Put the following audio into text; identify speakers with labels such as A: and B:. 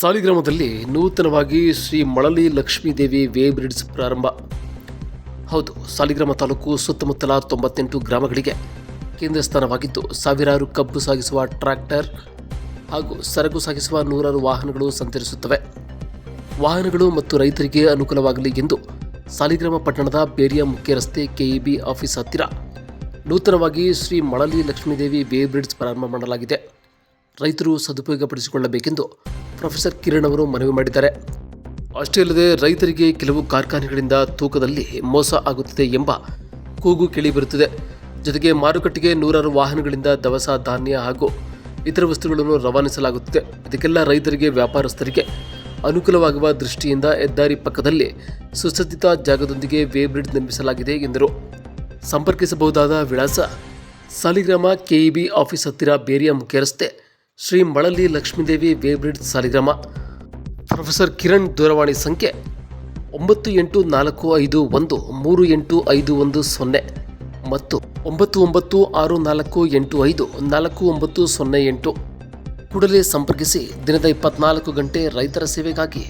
A: ಸಾಲಿಗ್ರಾಮದಲ್ಲಿ ನೂತನವಾಗಿ Shri Malali Lakshmidevi weighbridge ಪ್ರಾರಂಭ. ಹೌದು, ಸಾಲಿಗ್ರಾಮ ತಾಲೂಕು ಸುತ್ತಮುತ್ತಲ ತೊಂಬತ್ತೆಂಟು ಗ್ರಾಮಗಳಿಗೆ ಕೇಂದ್ರ ಸ್ಥಾನವಾಗಿದ್ದು ಸಾವಿರಾರು ಕಬ್ಬು ಸಾಗಿಸುವ ಟ್ರ್ಯಾಕ್ಟರ್ ಹಾಗೂ ಸರಕು ಸಾಗಿಸುವ ನೂರಾರು ವಾಹನಗಳು ಸಂಚರಿಸುತ್ತವೆ. ವಾಹನಗಳು ಮತ್ತು ರೈತರಿಗೆ ಅನುಕೂಲವಾಗಲಿ ಎಂದು ಸಾಲಿಗ್ರಾಮ ಪಟ್ಟಣದ ಬೇರಿಯ ಮುಖ್ಯ ರಸ್ತೆ ಕೆಇಬಿ ಆಫೀಸ್ ಹತ್ತಿರ ನೂತನವಾಗಿ ಶ್ರೀ ಮಳಲಿ ಲಕ್ಷ್ಮೀದೇವಿ ವೇ ಬ್ರಿಡ್ಜ್ ಪ್ರಾರಂಭ ಮಾಡಲಾಗಿದೆ. ರೈತರು ಸದುಪಯೋಗಪಡಿಸಿಕೊಳ್ಳಬೇಕೆಂದು ಪ್ರೊಫೆಸರ್ ಕಿರಣ್ ಅವರು ಮನವಿ ಮಾಡಿದ್ದಾರೆ. ಅಷ್ಟೇ ಅಲ್ಲದೆ ರೈತರಿಗೆ ಕೆಲವು ಕಾರ್ಖಾನೆಗಳಿಂದ ತೂಕದಲ್ಲಿ ಮೋಸ ಆಗುತ್ತಿದೆ ಎಂಬ ಕೂಗು ಕೇಳಿಬರುತ್ತಿದೆ ಜೊತೆಗೆ ಮಾರುಕಟ್ಟೆಗೆ ನೂರಾರು ವಾಹನಗಳಿಂದ ದವಸ, ಧಾನ್ಯ ಹಾಗೂ ಇತರ ವಸ್ತುಗಳನ್ನು ರವಾನಿಸಲಾಗುತ್ತಿದೆ. ಇದಕ್ಕೆಲ್ಲ ರೈತರಿಗೆ, ವ್ಯಾಪಾರಸ್ಥರಿಗೆ ಅನುಕೂಲವಾಗುವ ದೃಷ್ಟಿಯಿಂದ ಹೆದ್ದಾರಿ ಪಕ್ಕದಲ್ಲಿ ಸುಸಜ್ಜಿತ ಜಾಗದೊಂದಿಗೆ ವೇಬ್ರಿಡ್ ನಿರ್ಮಿಸಲಾಗಿದೆ ಎಂದರು. ಸಂಪರ್ಕಿಸಬಹುದಾದ ವಿಳಾಸ ಸಾಲಿಗ್ರಾಮ ಕೆಇಬಿ ಆಫೀಸ್ ಹತ್ತಿರ ಬೇರಿಯ ಮುಖ್ಯ ರಸ್ತೆ ಶ್ರೀ ಮಳಲಿ ಲಕ್ಷ್ಮೀದೇವಿ ವೇಬ್ರಿಡ್ ಸಾಲಿಗ್ರಾಮ. ಪ್ರೊಫೆಸರ್ ಕಿರಣ್ ದೂರವಾಣಿ ಸಂಖ್ಯೆ ಒಂಬತ್ತು ಎಂಟು ನಾಲ್ಕು ಐದು ಒಂದು, ಮೂರು ಎಂಟು ಐದು ಒಂದು ಸೊನ್ನೆ ಮತ್ತು ಒಂಬತ್ತು ಒಂಬತ್ತು ಆರು ನಾಲ್ಕು ಎಂಟು ಐದು, ನಾಲ್ಕು ಒಂಬತ್ತು ಸೊನ್ನೆ ಎಂಟು. ಕೂಡಲೇ ಸಂಪರ್ಕಿಸಿ ದಿನದ ಇಪ್ಪತ್ನಾಲ್ಕು ಗಂಟೆ ರೈತರ ಸೇವೆಗಾಗಿ